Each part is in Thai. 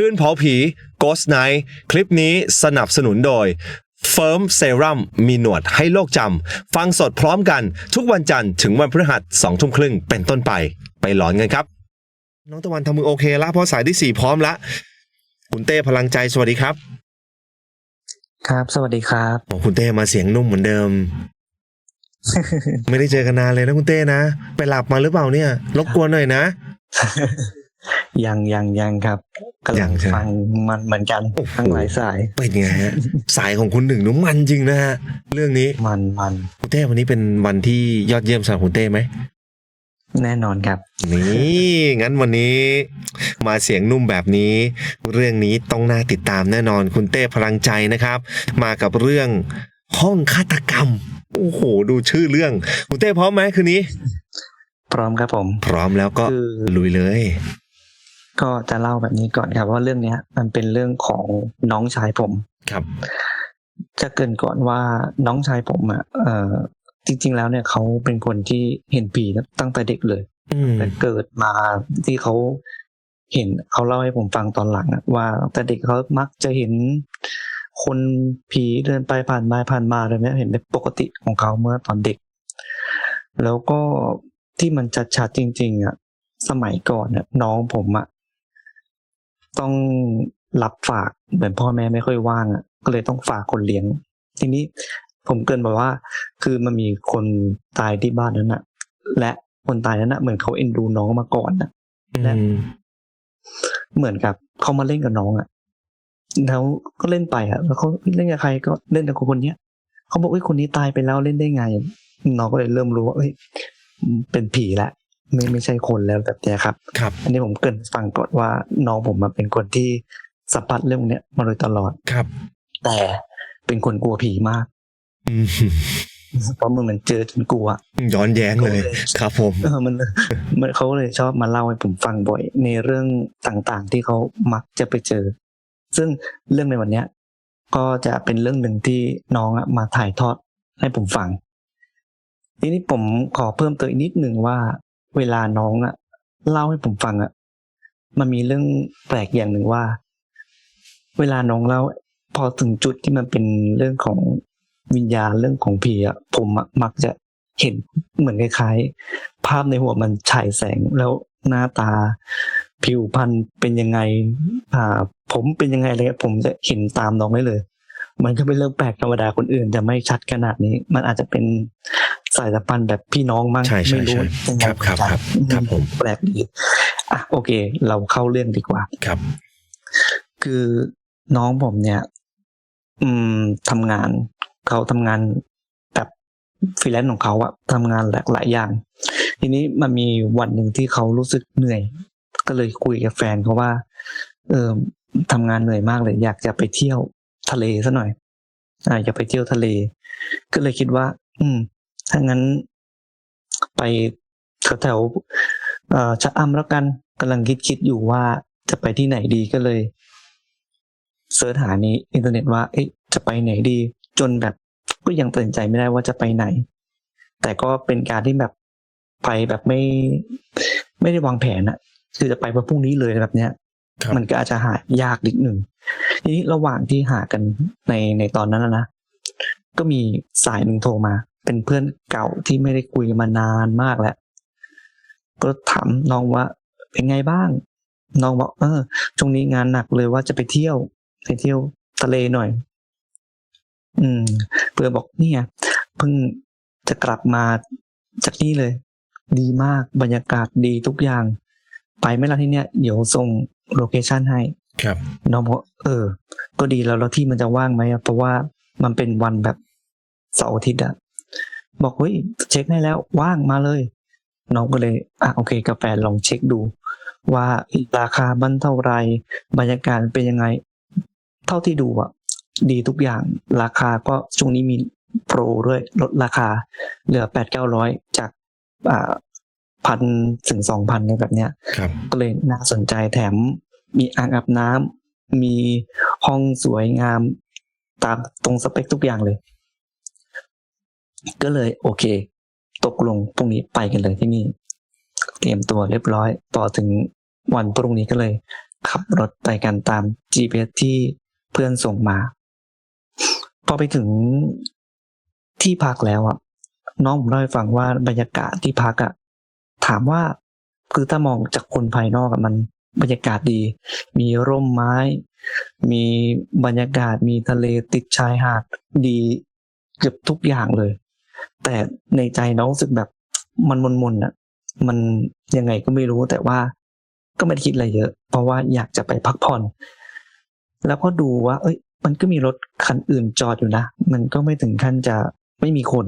คืนเผาผี Ghost Night คลิปนี้สนับสนุนโดย Firm Serum มีหนวดให้โลกจำ ฟังสดพร้อมกันทุกวันจันทร์ถึงวันพฤหัสสองทุ่มครึ่งเป็นต้นไป ไปหลอนกันครับ น้องตะวันทำมือโอเคละเพราะสายที่สี่พร้อมละคุณเต้พลังใจสวัสดีครับครับ สวัสดีครับ โอ้คุณเต้มาเสียงนุ่มเหมือนเดิม ไม่ได้เจอกันนานเลยนะคุณเต้นะ ไปหลับมาหรือเปล่าเนี่ย รบกวนหน่อยนะ ยังยังยังครับกำยัลังงใช่ไหมฟังมันเหมือนกันโอ้โหทั้งหลายสายเป็นไงฮะสายของคุณหนึ่งนุ่มมันจริงนะฮะเรื่องนี้มันมันคุณเต้วันนี้เป็นวันที่ยอดเยี่ยมสำหรับคุณเต้ไหมแน่นอนครับ นี่งั้นวันนี้มาเสียงนุ่มแบบนี้ เรื่องนี้ต้องน่าติดตามแน่นอนคุณเต้พลังใจนะครับ มากับเรื่องห้องฆาตกรรม โอ้โห ดูชื่อเรื่อง คุณเต้พร้อมไหมคืนนี้ พร้อมครับผม พร้อมแล้วก็คือลุยเลย ก็จะเล่าแบบนี้ก่อนครับว่าเรื่องเนี้ย มันเป็นเรื่องของน้องชายผมครับ จะเกรินก่อนว่าน้องชายผมอะเออจริง ๆ แล้วเนี่ยเขาเป็นคนที่เห็นผีตั้งแต่เด็กเลยอืมแต่เกิดมาที่เขาเห็นเขาเล่าให้ผมฟังตอนหลังอะว่าตั้งแต่เด็กเขามักจะเห็นคนผีเดินไปผ่านมาผ่านมาอะไรเนี้ยเห็นเป็นปกติของเขาเมื่อตอนเด็ก แล้วก็ที่มันชัดชัดๆจริง ๆอะสมัยก่อนอะน้องผมอะ ต้องรับฝากเหมือนพ่อแม่ไม่ค่อยว่างอะก็เลยต้องฝากคนเลี้ยง ทีนี้ผมเกรินบอกว่า คือมันมีคนตายที่บ้านนั้นอะและคนตายนั้นอะเหมือนเขาเอ็นดูน้องมาก่อนอะและอืมเหมือนกับเขามาเล่นกับน้องอะแล้วก็เล่นไปอะแล้วเขาเล่นกับใครก็เล่นกับคนเนี้ยเขาบอกเอ้ยคนนี้ตายไปแล้วเล่นได้ไงน้องก็เลยเริ่มรู้ว่าเอ้ยเป็นผีละ ไม่ไม่ใช่คนแล้วแบบเนี้ยครับครับ อันนี้ผมเกรินฟังก่อนว่าน้องผมมาเป็นคนที่สัมผัสเรื่องเนี้ยมาโดยตลอดครับ แต่เป็นคนกลัวผีมากอืมเพราะมันเหมือนเจอจนกลัว ย้อนแย้งเลย ครับผมเออมันมันเขาเลยชอบมาเล่าให้ผมฟังบ่อย ในเรื่องต่างๆที่เขามักจะไปเจอ ซึ่งเรื่องในวันเนี้ย ก็จะเป็นเรื่องหนึ่งที่น้องอะมาถ่ายทอดให้ผมฟังทีนี้ผมขอเพิ่มเติมอีกนิดหนึ่งว่า เวลาน้องอะเล่าให้ผมฟังอะมันมีเรื่องแปลกอย่างหนึ่งว่า เวลาน้องเล่าพอถึงจุดที่มันเป็นเรื่องของวิญญาณเรื่องของผีอะผมมักจะเห็นเหมือนคล้ายๆ ภาพในหัวมันฉายแสงแล้วหน้าตา ผิวพรรณเป็นยังไง อ่า ผมเป็นยังไงอะไรเงี้ยผมจะเห็นตามน้องได้เลย มันก็เป็นเรื่องแปลกธรรมดาคนอื่นจะไม่ชัดขนาดนี้ มันอาจจะเป็น สายสัมพันธ์แบบพี่น้องมั้งใช่ใช่ไม่รู้ใช่ยังไงครับครับครับครับผมแปลกดีอะโอเค เราเข้าเรื่องดีกว่าครับ คือน้องผมเนี่ย อืมทำงานเขาทำงานแบบฟรีแลนซ์ของเขาอะทำงานหลากหลายอย่าง ทีนี้มันมีวันหนึ่งที่เขารู้สึกเหนื่อย ก็เลยคุยกับแฟนเขาว่า เออทำงานเหนื่อยมากเลย อยากจะไปเที่ยวทะเลซะหน่อย อ่าอยากไปเที่ยวทะเล ก็เลยคิดว่า อืม ถ้างั้นไปแถวๆเอ่อชะอำแล้วกันกำลังคิดคิดอยู่ว่าจะไปที่ไหนดีก็เลยเสิร์ชหาในอินเทอร์เน็ตว่าเอ๊ะจะไปไหนดี จนแบบก็ยังตัดสินใจไม่ได้ว่าจะไปไหน แต่ก็เป็นการที่แบบไปแบบไม่ ไม่ได้วางแผนอะคือจะไปวันพรุ่งนี้เลยแบบเนี้ยครับมันก็อาจจะหายากนิดหนึ่งทีนี้ระหว่างที่หากันในในตอนนั้นนะนะก็มีสายหนึ่งโทรมา เป็นเพื่อนเก่าที่ไม่ได้คุยมานานมากแล้ว ก็ถามน้องว่า เป็นไงบ้าง น้องบอกเออช่วงนี้งานหนักเลยว่าจะไปเที่ยว ไปเที่ยวทะเลหน่อย อืม เพื่อนบอกเนี่ยเพิ่งจะกลับมาจากนี่เลย ดีมากบรรยากาศดีทุกอย่าง ไปไหม่ละที่เนี้ยเดี๋ยวส่งโลเคชันให้ ครับ น้องบอกเออ ก็ดีแล้วแล้วที่มันจะว่างไหมอะเพราะว่ามันเป็นวันแบบเสาร์อาทิตย์อะ บอกเฮ้ยเช็คให้แล้วว่างมาเลย น้องก็เลยอะโอเค กาแฟลองเช็คดู ว่าราคามันเท่าไหรบรรยากาศเป็นยังไง เท่าที่ดูอะดีทุกอย่างราคาก็ช่วงนี้มีโปรด้วยลดราคาเหลือแปดเก้าร้อยจากอ่าพันถึงสองพันในแบบเนี้ยครับก็เลยน่าสนใจแถมมีอ่างอาบน้ำมีห้องสวยงาม ตามตรงสเปคทุกอย่างเลย ก็เลยโอเค ตกลงพรุ่งนี้ไปกันเลยที่นี่ เตรียมตัวเรียบร้อยต่อถึงวันพรุ่งนี้ก็เลย ขับรถไปกันตาม GPS ที่เพื่อนส่งมา พอไปถึงที่พักแล้วอะ น้องผมเล่าให้ฟังว่าบรรยากาศที่พักอะถามว่าคือถ้ามองจากคนภายนอกมันบรรยากาศดี มีร่มไม้ มีบรรยากาศมีทะเลติดชายหาดดีเกือบทุกอย่างเลย แต่ในใจน้องรู้สึกแบบมันมนๆอะ มันยังไงก็ไม่รู้แต่ว่าก็ไม่ได้คิดอะไรเยอะ เพราะว่าอยากจะไปพักผ่อน แล้วก็ดูว่า เอ้ย มันก็มีรถคันอื่นจอดอยู่นะ มันก็ไม่ถึงขั้นจะไม่มีคน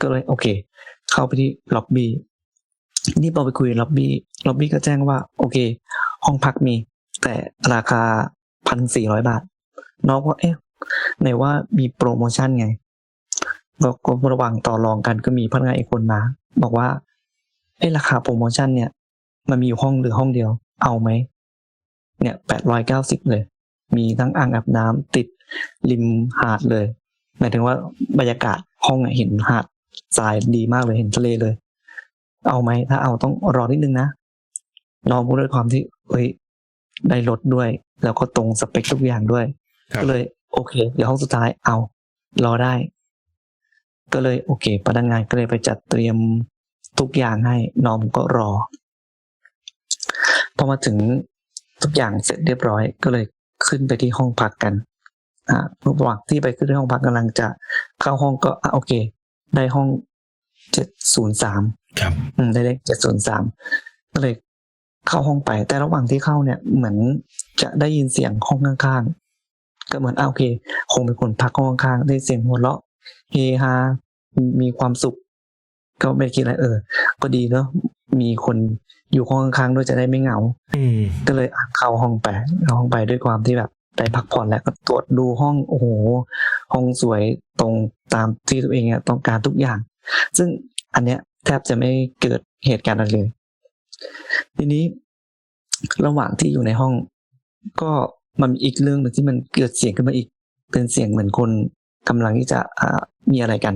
ก็เลย โอเค เข้าไปที่ล็อบบี้ นี่พอไปคุยล็อบบี้ ล็อบบี้ก็แจ้งว่า โอเค ห้องพักมี แต่ราคาพันสี่ร้อยบาท น้องก็เอ๊ะไหนว่ามีโปรโมชั่นไง แล้วก็ระหว่างต่อรองกันก็มีพนักงานอีกคนมา บอกว่าเอ้ราคาโปรโมชั่นเนี่ย มันมีอยู่ห้องหรือห้องเดียว เอาไหมเนี่ยแปดร้อยเก้าสิบเลย มีทั้งอ่างอาบน้ำติดริมหาดเลยหมายถึงว่าบรรยากาศห้องอะเห็นหาดทรายดีมากเลยเห็นทะเลเลย เอาไหมถ้าเอาต้องรอนิดนึงนะน้องพูดด้วยความที่เฮ้ยได้รถด้วย แล้วก็ตรงสเปคทุกอย่างด้วยครับก็เลย โอเค เดี๋ยวห้องสุดท้ายเอา รอได้ ก็เลยโอเคพนักงานก็เลยไปจัดเตรียมทุกอย่างให้น้องก็รอ พอมาถึงทุกอย่างเสร็จเรียบร้อย ก็เลยขึ้นไปที่ห้องพักกันอ่าระหว่างที่ไปขึ้นที่ห้องพักกำลังจะเข้าห้องก็อะโอเค ได้ห้องเจ็ดศูนย์สามครับอืมได้เลขเจ็ดศูนย์สามก็เลยเข้าห้องไป แต่ระหว่างที่เข้าเนี่ย เหมือนจะได้ยินเสียงห้องข้างๆก็เหมือนอ่าโอเค คงเป็นคนพักห้องข้างๆได้เสียงหัวเราะ เฮฮา มีความสุข ก็ไม่ได้คิดอะไรเออ ก็ดีเนาะ มีคนอยู่ห้องข้างๆด้วยจะได้ไม่เหงา อืม ก็เลยอะเข้าห้องไปเข้าห้องไปด้วยความที่แบบได้พักผ่อนแล้วก็ตรวจดูห้องโอ้โห ห้องสวยตรงตามที่ตัวเองอะต้องการทุกอย่าง ซึ่งอันเนี้ยแทบจะไม่เกิดเหตุการณ์อะไรเลย ทีนี้ระหว่างที่อยู่ในห้อง ก็มันมีอีกเรื่องหนึ่งที่มันเกิดเสียงขึ้นมาอีก เป็นเสียงเหมือนคน กำลังที่จะอ่ามีอะไรกัน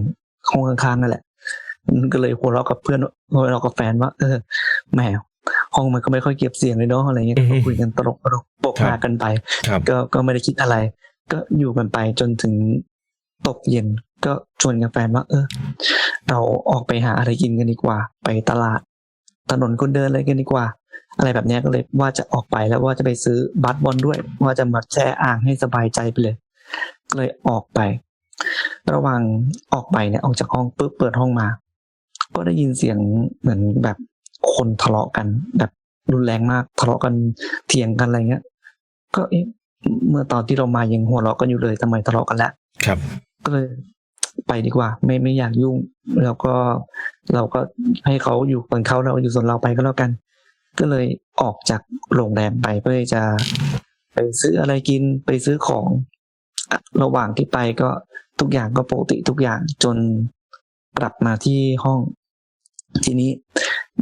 ห้องข้างๆนั่นแหละมันก็เลยหัวเราะกับเพื่อนหัวเราะกับแฟนว่า เออแหมห้องมันก็ไม่ค่อยเก็บเสียงเลยเนาะอะไรเงี้ยอือฮึก็คุยกันตลกตลกโปกครับฮากันไปครับก็ก็ไม่ได้คิดอะไร ก็อยู่กันไปจนถึงตกเย็นก็ชวนกับแฟนว่าเออ เราออกไปหาอะไรกินกันดีกว่า ไปตลาด ถนนคนเดินอะไรกันดีกว่า อะไรแบบเนี้ยก็เลยว่าจะออกไปแล้วว่าจะไปซื้อบาสบอลด้วย ว่าจะมาแช่อ่างให้สบายใจไปเลย ก็เลยออกไป ระหว่างออกไปเนี่ยออกจากห้องปุ๊บเปิดห้องมา ก็ได้ยินเสียงเหมือนแบบคนทะเลาะกัน แบบรุนแรงมากทะเลาะกันเถียงกันอะไรเงี้ย ก็เอ๊ะเมื่อตอนที่เรามายังหัวเราะกันอยู่เลยทำไมทะเลาะกันแล้วครับ ก็เลยไปดีกว่า ไม่ไม่อยากยุ่ง แล้วก็เราก็ให้เขาอยู่ส่วนเขาเราอยู่ส่วนเราไปก็แล้วกัน ก็เลยออกจากโรงแรมไปเพื่อที่จะไปซื้ออะไรกินไปซื้อของอะระหว่างที่ไปก็ ทุกอย่างก็ปกติทุกอย่างจนกลับมาที่ห้อง ทีนี้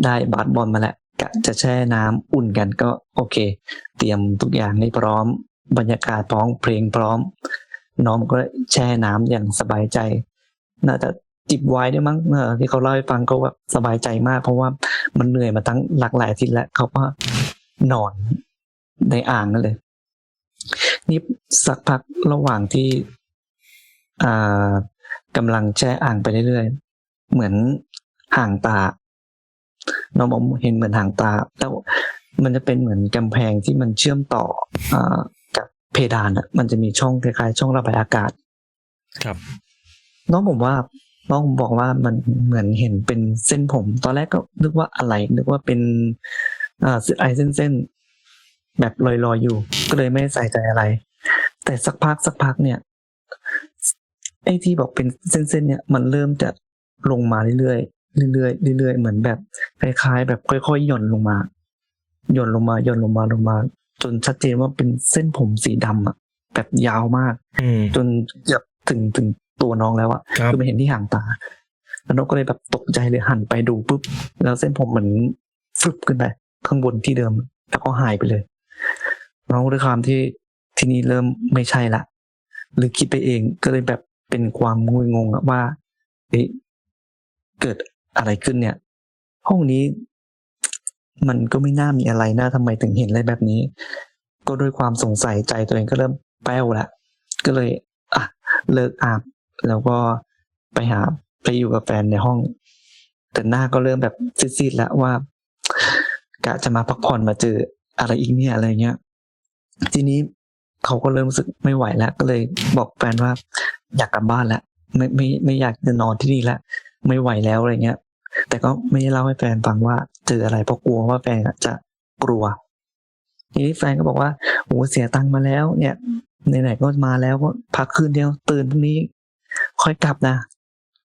ได้บาสบอลมาแล้วกะจะแช่น้ำอุ่นกันก็โอเค เตรียมทุกอย่างให้พร้อม บรรยากาศพร้อมเพลงพร้อม น้องก็แช่น้ำอย่างสบายใจ น่าจะจิบไวน์ด้วยมั้งเออที่เขาเล่าให้ฟังก็แบบสบายใจมาก เพราะว่ามันเหนื่อยมาทั้งหลากหลายทิตย์แล้วเขาก็นอนในอ่างนั่นเลย นี่สักพักระหว่างที่ อ่ากำลังแช่อ่างไปเรื่อยๆ เหมือนห่างตา น้องบอกเห็นเหมือนห่างตา แล้วมันจะเป็นเหมือนกำแพงที่มันเชื่อมต่ออ่ากับเพดานอะ มันจะมีช่องคล้ายๆ ช่องระบายอากาศ ครับ น้องผมว่า น้องผมบอกว่ามันเหมือนเห็นเป็นเส้นผม ตอนแรกก็นึกว่าอะไรนึกว่าเป็นอ่าไอเส้นเส้นๆแบบลอยๆอยู่ ก็เลยไม่ใส่ใจอะไร แต่สักพักสักพักเนี่ย ไอ้ที่บอกเป็นเส้นๆเนี่ยมันเริ่มจะลงมาเรื่อยๆเรื่อยๆเรื่อยๆเหมือนแบบคล้ายๆ แบบค่อยๆหย่อนลงมาหย่อนลงมาหย่อนลงมาลงมา จนชัดเจนว่าเป็นเส้นผมสีดำอะแบบยาวมากอืมจนเกือบถึงถึงตัวน้องแล้วอะครับคือไม่เห็นที่ห่างตา แล้วน้องก็เลยแบบตกใจเลยหันไปดูปุ๊บ แล้วเส้นผมเหมือนฟึบขึ้นไปข้างบนที่เดิม แล้วก็หายไปเลย น้องด้วยความที่ที่นี่เริ่มไม่ใช่ละหรือคิดไปเองก็เลยแบบ เป็นความงุยงงว่าเอ๊ะเกิดอะไรขึ้นเนี่ย ห้องนี้มันก็ไม่น่ามีอะไรนะทำไมถึงเห็นอะไรแบบนี้ ก็ด้วยความสงสัยใจตัวเองก็เริ่มแป้วล้วก็เลยอะเลิกอาบ แล้วก็ไปหาไปอยู่กับแฟนในห้อง แต่หน้าก็เริ่มแบบซีดๆแล้วว่ากะจะมาพักผ่อนมาเจออะไรอีกเนี่ยอะไรเงี้ย ทีนี้เขาก็เริ่มรู้สึกไม่ไหวแล้ว ก็เลยบอกแฟนว่า อยากกลับบ้านแล้วไม่ไม่ไม่อยากจะนอนที่นี่แล้วไม่ไหวแล้วอะไรเงี้ย แต่ก็ไม่ได้เล่าให้แฟนฟังว่าเจออะไรเพราะกลัวว่าแฟนจะกลัวทีนี้แฟนก็บอกว่าโอ้เสียตังค์มาแล้ว เนี่ยไหนๆก็มาแล้วก็พักคืนเดียวตื่นพรุ่งนี้ ค่อยกลับนะ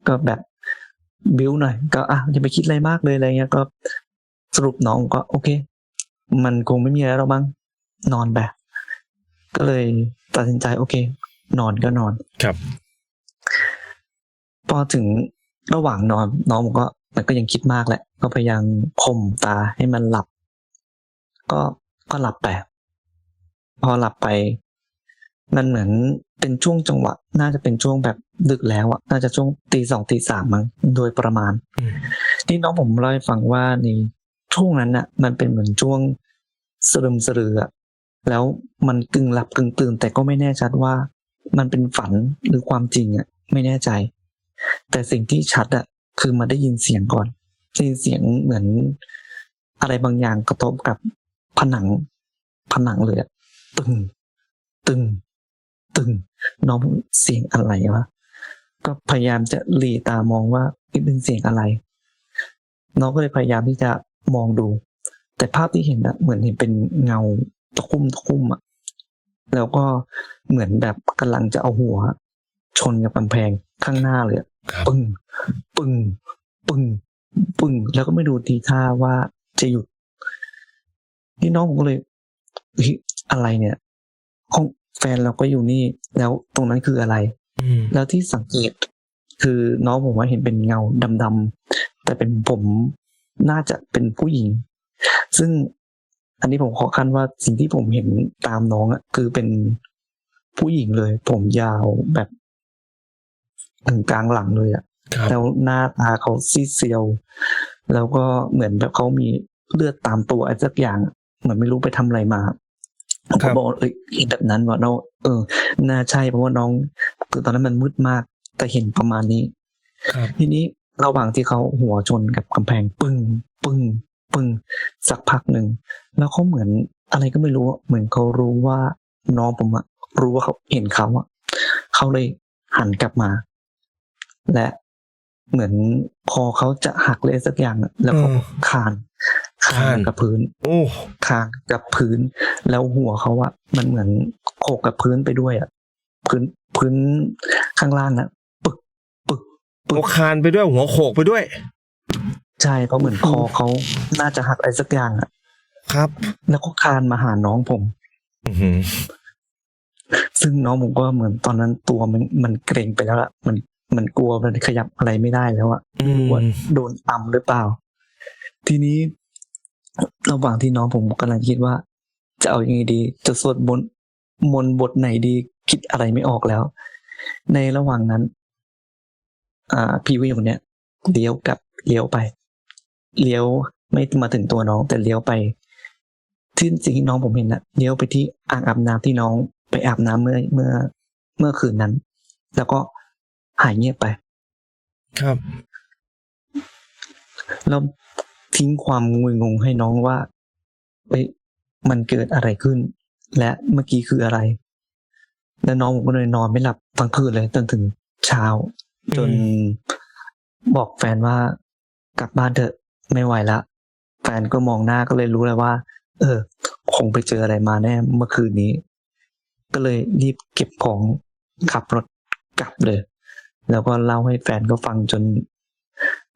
ก็แบบบิ้วหน่อย ก็อะอย่าไปคิดอะไรมากเลยอะไรเงี้ยก็สรุปน้องก็ โอเค มันคงไม่มีอะไรแล้วบ้างนอนแบบ ก็เลยตัดสินใจโอเค นอนก็นอนครับ พอถึงระหว่างนอนน้องผมก็มันก็ยังคิดมากแหละ ก็พยายามข่มตาให้มันหลับ ก็ก็หลับไปพอหลับไป มันเหมือนเป็นช่วงจังหวะ น่าจะเป็นช่วงแบบดึกแล้วอะน่าจะช่วงตีสองตีสามมั้งโดยประมาณอืมที่น้องผมเล่าให้ฟังว่าในช่วงนั้นน่ะมันเป็นเหมือนช่วงสลึมสลืออะแล้วมันกึ่งหลับกึ่งตื่นแต่ก็ไม่แน่ชัดว่า มันเป็นฝันหรือความจริงอะไม่แน่ใจ แต่สิ่งที่ชัดอะคือมาได้ยินเสียงก่อนได้ยินเสียงเหมือนอะไรบางอย่างกระทบกับผนังผนังเลยอะตึง ตึง ตึง น้องเสียงอะไรวะก็พยายามจะหลีตามองว่านี่เป็นเสียงอะไร น้องก็เลยพยายามที่จะมองดู แต่ภาพที่เห็นอะเหมือนเห็นเป็นเงาตะคุ่มตะคุ่มอะ แล้วก็เหมือนแบบกำลังจะเอาหัว ชนกับกำแพงข้างหน้าเลยอะครับปึ้งปึ้งปึ้งปึ้งแล้วก็ไม่ดูทีท่าว่าจะหยุดนี่น้องผมก็เลยเฮ้ยอะไรเนี่ยห้องแฟนเราก็อยู่นี่ แล้วตรงนั้นคืออะไรอืมแล้วที่สังเกต คือน้องผมว่าเห็นเป็นเงาดำๆแต่เป็นผมน่าจะเป็นผู้หญิง ซึ่ง อันนี้ผมขอคันว่าสิ่งที่ผมเห็นตามน้องอะคือเป็นผู้หญิงเลย ผมยาวแบบถึงกลางหลังเลยอะครับแล้วหน้าตาเขาซีดเซียว แล้วก็เหมือนแบบเขามีเลือดตามตัวอะไรสักอย่าง เหมือนไม่รู้ไปทำอะไรมาผมครัก็บบอกว่าเอ้ยเห็นแบบนั้นว่าเราเออ น่าใช่เพราะว่าน้อง คือตอนนั้นมันมืดมากแต่เห็นประมาณนี้ครับทีนี้ระหว่างที่เขาหัวชนกับกำแพงปึ้งปึ้ง ปึ้งสักพักหนึ่ง แล้วเขาเหมือนอะไรก็ไม่รู้อะเหมือนเขารู้ว่าน้องผมอะรู้ว่าเขาเห็นเขาอะเขาเลยหันกลับมา และเหมือนพอเขาจะหักเลยสักอย่างอะแล้วก็อืมคานคานคานกับพื้น โอ้คางกับพื้น แล้วหัวเขาอะมันเหมือนโขกกับพื้นไปด้วยอะพื้นพื้นข้างล่างอะปึกปึกปึหัวกคานไปด้วยหัวโขกไปด้วย ใช่เพราะเหมือนคอเขาน่าจะหักอะไรสักอย่างอะครับ แล้วก็คานมาหาน้องผม อือหือซึ่งน้องผมก็เหมือนตอนนั้นตัวมันมันเกรงไปแล้วล่ะ มันมันกลัวมันขยับอะไรไม่ได้แล้วอะอืมว่าโดนอัมหรือเปล่า ทีนี้ ระหว่างที่น้องผมกำลังคิดว่า จะเอาอยัางไงดี จะสวดมนต์มนต์บทไหนดี คิดอะไรไม่ออกแล้ว ในระหว่างนั้น อ่า พี่วิวเนี่ยเลี้ยวกลับเลี้ยวไป เลี้ยวไม่มาถึงตัวน้อง แต่เลี้ยวไปที่สิ่งที่น้องผมเห็นนะเลี้ยวไปที่อ่างอาบน้ำที่น้องไปอาบน้ำเมื่อเมื่อเมื่อคืนนั้น แล้วก็หายเงียบไป ครับแล้วทิ้งความงุยงงให้น้องว่าเอ้ยมันเกิดอะไรขึ้น และเมื่อกี้คืออะไร แล้วน้องผมก็เลยนอนไม่หลับทั้งคืนเลยจนถึงเช้า จนอืมบอกแฟนว่ากลับบ้านเถอะ ไม่ไหวละแฟนก็มองหน้าก็เลยรู้เลยว่า เออ คงไปเจออะไรมาแน่เมื่อคืนนี้ ก็เลยรีบเก็บของขับรถกลับเลย แล้วก็เล่าให้แฟนก็ฟังจน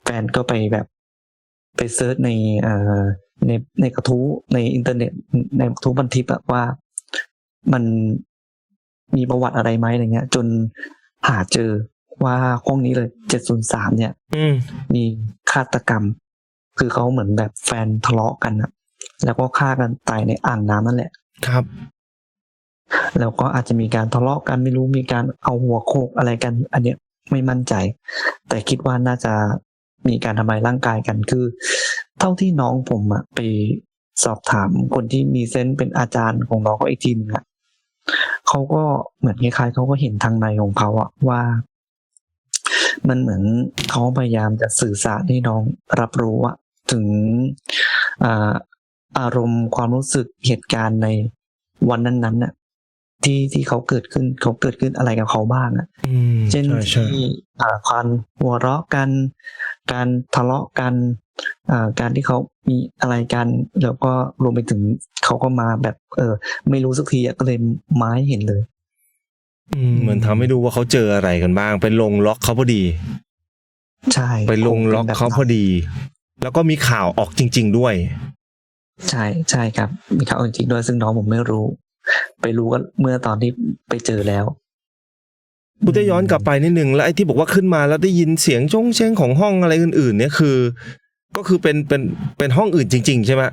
แฟนก็ไปแบบ ไปเซิร์ชในเอ่อในในกระทู้ในอินเทอร์เน็ตในกระทู้บันทิปอะว่ามันมีประวัติอะไรไหมอะไรเงี้ย จนหาเจอว่าห้องนี้เลยเจ็ดศูนย์สามเนี่ย อืมมีฆาตกรรม คือเขาเหมือนแบบแฟนทะเลาะกันอะแล้วก็ฆ่ากันตายในอ่างน้ำนั่นแหละ ครับ แล้วก็อาจจะมีการทะเลาะกันไม่รู้มีการเอาหัวโขกอะไรกัน อันเนี้ยไม่มั่นใจ แต่คิดว่าน่าจะมีการทำลายร่างกายกันคือ เท่าที่น้องผมอะไปสอบถามคนที่มีเซนส์เป็นอาจารย์ของน้องเขาอีกทีหนึงอะเขาก็เหมือนคล้ายๆเขาก็เห็นทางในของเขาอะว่า มันเหมือนเขาพยายามจะสื่อสารให้น้องรับรู้อะ ถึงอ่าอารมณ์ความรู้สึกเหตุการณ์ในวันนั้นๆน่ะที่ที่เขาเกิดขึ้นเขาเกิดขึ้นอะไรกับเขาบ้างอะอืมเช่นใช่ใช่ที่อ่าการหัวเราะกัน การทะเลาะกันอ่าการที่เขามีอะไรกัน แล้วก็รวมไปถึงเขาก็มาแบบ เออ ไม่รู้สักทีอะก็เลยมาให้เห็นเลยอืมเหมือนทำให้ดูว่าเขาเจออะไรกันบ้างไปลงล็อกเขาพอดี ใช่ ไปลงล็อกเขาพอดี แล้วก็มีข่าวออกจริง ๆ ด้วย ใช่ใช่ครับ มีข่าวจริงๆด้วยซึ่งน้องผมไม่รู้ ไปรู้กันเมื่อตอนที่ไปเจอแล้วกูจะย้อนกลับไปนิดนึงแล้วไอ้ที่บอกว่าขึ้นมาแล้วได้ยินเสียงจ้งเช้งของห้องอะไรอื่น ๆ เนี่ยคือ ก็คือเป็นเป็นเป็นห้องอื่นจริง ๆ ใช่ไหม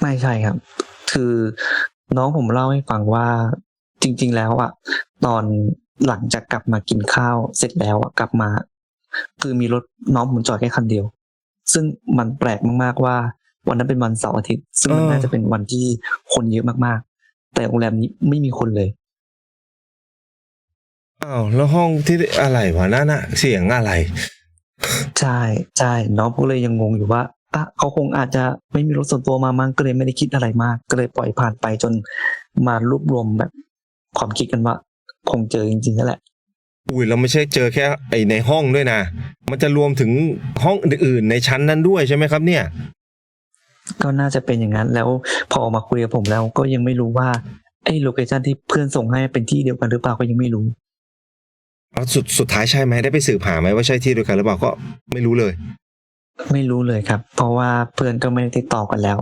ไม่ใช่ครับ คือน้องผมเล่าให้ฟังว่าจริง ๆ แล้วอะตอนหลังจากกลับมากินข้าวเสร็จแล้วอะกลับมา คือมีรถน้องผมจอดแค่คันเดียว ซึ่งมันแปลกมากๆว่า วันนั้นเป็นวันเสาร์อาทิตย์ ซึ่งมันน่าจะเป็นวันที่คนเยอะมากๆ แต่โรงแรมนี้ไม่มีคนเลยอ้าวแล้วห้องที่อะไรวะนั่นอะเสียงอะไร ใช่ใช่น้องผมก็เลยยังงงอยู่ว่าอะเขาคงอาจจะไม่มีรถส่วนตัวมามั้งก็เลยไม่ได้คิดอะไรมาก ก็เลยปล่อยผ่านไปจนมารวบรวมแบบความคิดกันว่า คงเจอจริงๆนั่นแหละ อุ้ยเราไม่ใช่เจอแค่ไอในห้องด้วยนะ มันจะรวมถึงห้องอื่นๆในชั้นนั้นด้วยใช่ไหมครับเนี่ย ก็น่าจะเป็นอย่างนั้นแล้วพอมาคุยกับผมแล้วก็ยังไม่รู้ว่าไอ้โลเคชันที่เพื่อนส่งให้เป็นที่เดียวกันหรือเปล่าก็ยังไม่รู้เอาสุดสุดท้ายใช่ไหมได้ไปสืบหาไหมว่าใช่ที่เดียวกันหรือเปล่าก็ไม่รู้เลย ไม่รู้เลยครับ เพราะว่าเพื่อนก็ไม่ได้ติดต่อกันแล้ว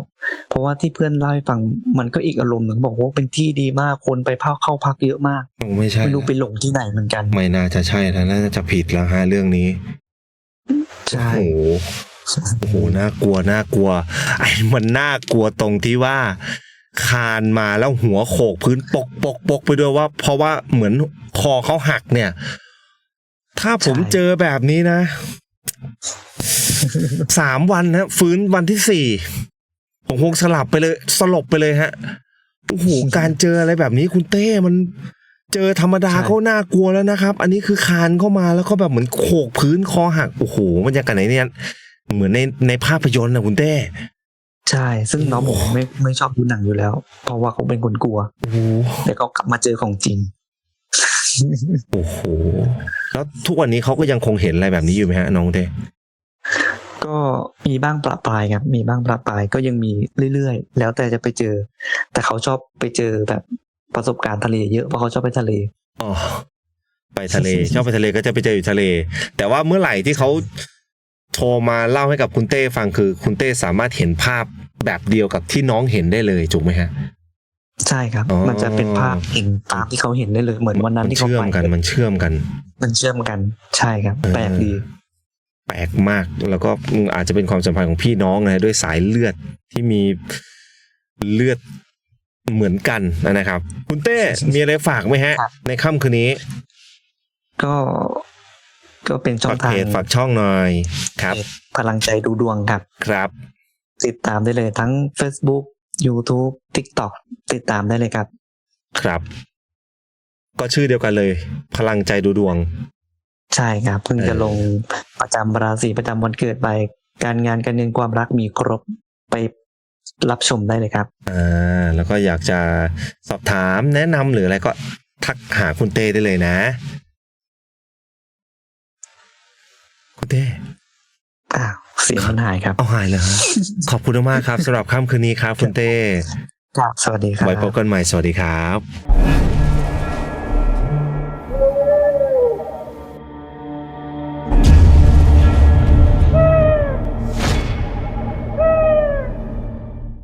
เพราะว่าที่เพื่อนเล่าให้ฟังมันก็อีกอารมณ์หนึ่งบอกว่าเป็นที่ดีมากคนไปพักเข้าพักเยอะมากโอ้ไม่ใช่ไม่รู้ไปหลงที่ไหนเหมือนกัน ไม่น่าจะใช่แล้วน่าจะผิดแล้วฮะเรื่องนี้ใช่โอ้โหโอ้โหน่ากลัวน่ากลัวไอ้มันน่ากลัวตรงที่ว่า คานมาแล้วหัวโขกพื้นปกปกปกไปด้วยว่า เพราะว่าเหมือนคอเขาหักเนี่ย ถ้าผมเจอแบบนี้นะ สามวันนะฟื้นวันที่สี่ผมคงสลับไปเลย สลบไปเลยฮะโอ้โหการเจออะไรแบบนี้คุณเต้มันเจอธรรมดาก็น่ากลัวแล้วนะครับ อันนี้คือคานเข้ามาแล้วก็แบบเหมือนโขกพื้นคอหักโอ้โหมันจะกันไหนเนี่ยเหมือนในในภาพยนตร์นะคุณเต้ใช่ ซึ่งน้องผมไม่ไม่ชอบดูหนังอยู่แล้ว เพราะว่าเขาเป็นคนกลัวโอ้โหแต่ก็กลับมาเจอของจริงโอ้โหแล้วทุกวันนี้เขาก็ยังคงเห็นอะไรแบบนี้อยู่ไหมฮะน้องเต้ ก็มีบ้างประปรายครับ มีบ้างประปรายก็ยังมีเรื่อยๆ แล้วแต่จะไปเจอ แต่เขาชอบไปเจอแบบประสบการณ์ทะเลเยอะเพราะเขาชอบไปทะเลอ๋อไปทะเล ชอบไปทะเลก็จะไปเจออยู่ทะเล แต่ว่าเมื่อไหร่ที่เขาโทรมาเล่าให้กับคุณเต้ฟังคือคุณเต้สามารถเห็นภาพแบบเดียวกับที่น้องเห็นได้เลยถูกไหมฮะใช่ครับอ๋อมันจะเป็นภาพเห็นตามที่เขาเห็นได้เลย เหมือนวันนั้นมันที่เขาเชื่อไปมกัน มันเชื่อมกัน มันเชื่อมกัน ใช่ครับเออแปลกดี แปลกมาก แล้วก็อาจจะเป็นความสัมพันธ์ของพี่น้องนะด้วยสายเลือดที่มีเลือดเหมือนกันนะครับ คุณเต้ มีอะไรฝากไหมฮะครับในค่ำคืนนี้ ก็ก็เป็นช่อฝางกทาเพงจฝากช่องหน่อยครับ พลังใจดูดวงครับครับ ติดตามได้เลยทั้ง Facebook YouTube TikTok ติดตามได้เลยครับ ครับ ก็ชื่อเดียวกันเลย พลังใจดูดวง ใช่ครับเพิ่งจะเออลง ประจำราศีประจำวันเกิดไป การงานการเงินความรักมีครบไปรับชมได้เลยครับอ่าแล้วก็อยากจะสอบถามแนะนำหรืออะไรก็ทักหาคุณเต้ได้เลยนะ คุณเต้อ้าวเสียงมันหายครับเอาหายเลยฮะขอบคุณมากๆครับสำหรับค่ำคืนนี้ครับ คุณเต้ครับสวัสดีครับไว้พบกันใหม่สวัสดีครับ